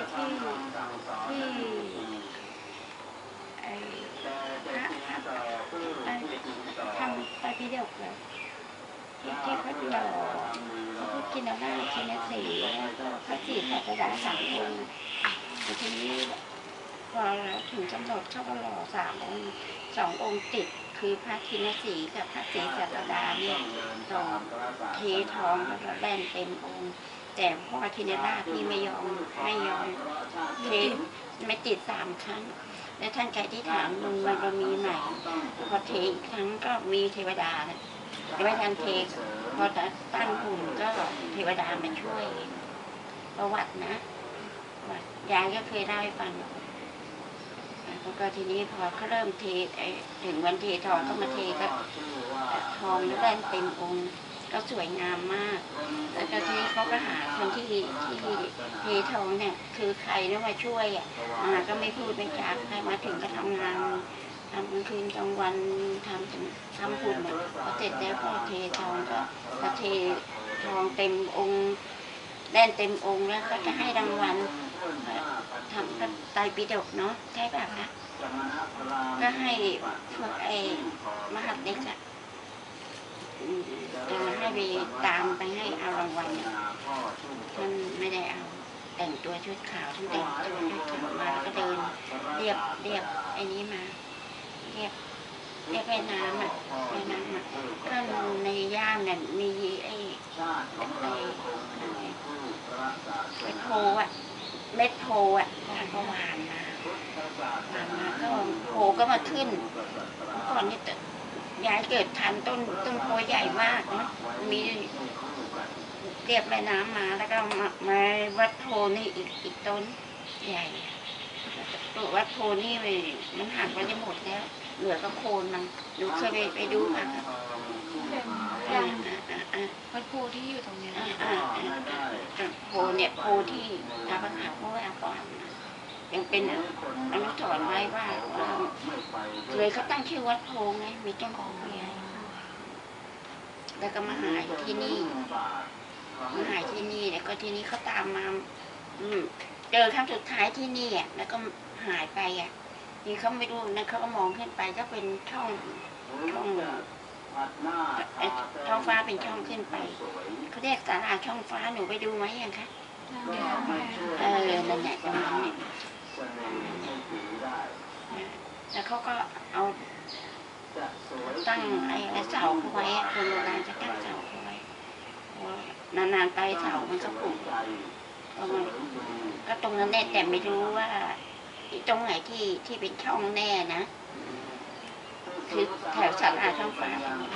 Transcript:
ที่ที่ไอ้พระไอ้ทำไปพิเดียวเลยที่ที่พระหล่อพระกินนาชินสีแล้วก็พระจีตศาสดาสามองค์ทีนี้พอถึงกำหนดเขาก็หล่อสามองค์สององค์ติดคือพระชินสีกับพระศรีศาสดาเนี่ยหล่อเททองแล้วก็แบนเต็มองค์ แต่พ่อทินราชนี่ไม่ยอมไม่ยอมเทไม่ติดสามครั้ง แล้วท่านใจที่ฐานมึงมันมีใหม่พอเทอีกครั้งก็มีเทวดานะยังไม่ทันเทพอตั้งหุ่นก็เทวดามาช่วย ประวัตินะยายก็เคยเล่าให้ฟังแล้วก็ทีนี้พอเขาเริ่มเทถึงวันเททองก็มาเทก็ทองแล่นเต็มองค์ ก็สวยงามมาก แล้วก็ทีนี้เขาก็หาคนที่ที่เททองเนี่ย คือใครนี่มาช่วยอะมาก็ไม่พูดไม่จาใครมาถึงก็ทำงานทำกลางคืนกลางวันทำทำหุ่นอะพอเสร็จแล้วพอเททองก็พอเททองเต็มองค์แน่นเต็มองค์แล้วก็จะให้รางวัลทำก็ไตปิฎกเนาะใช่ป่ะคะก็ให้พวกไอ้มหัดเล็กอะ ให้ไปตามไปให้เอารางวัลเนี่ยท่านไม่ได้เอา แต่งตัวชุดขาวท่านแต่งตัวชุดขาวมาแล้วก็เดินเรียบเรียบไอ้นี้มาเรียบเรียบแม่น้ำอะแม่น้ำอะก็ในย่ามเนี่ยมีไอ้ไอ้ไรเม็ดโพอะเม็ดโพอะท่านก็หวานมาหวานมาก็โพก็มาขึ้นเมื่อก่อนนี่ ยายเกิดทันต้นต้นโพใหญ่มากนะมีเรียบแม่น้ำมาแล้วก็มามาวัดโพนี่อีกอีกต้นใหญ่ตัววัดโพนี่มันหักไปได้หมดแล้ว เหลือก็โคนมันหนูเคยไปไปดูค่ะอ่าอ่าอ่าอ่าวัดโพที่อยู่ตรงนี้โพเนี่ยโพที่ทาประหักเมื่อวันก่อนยังเป็นอนุสรณ์ไว้ว่า เลยเขาตั้งชื่อวัดโพไงมีต้นโพใหญ่แล้วก็มาหายที่นี่มาหายที่นี่แล้วก็ทีนี้เขาตามมา อืมเจอครั้งสุดท้ายที่นี่อะแล้วก็หายไปอะนี่เขาไม่รู้นะเขาก็มองขึ้นไปก็เป็นช่องช่องเอ่อท้องฟ้าเป็นช่องขึ้นไปเขาเรียกศาลาช่องฟ้าหนูไปดูไหมยังคะเดี๋ยวมาเออนั่นแหละตรงนั้นเนี่ย แล้วเขาก็เอาตั้งไอ้เสาเขาไว้คนโบราณจะตั้งเสาเขาไว้นานๆไปเสามันก็ผุก็มันก็ตรงนั้นแน่แต่ไม่รู้ว่าตรงไหนที่ที่เป็นช่องแน่นะ คือแถวสาราช่องฟ้าตรงนี้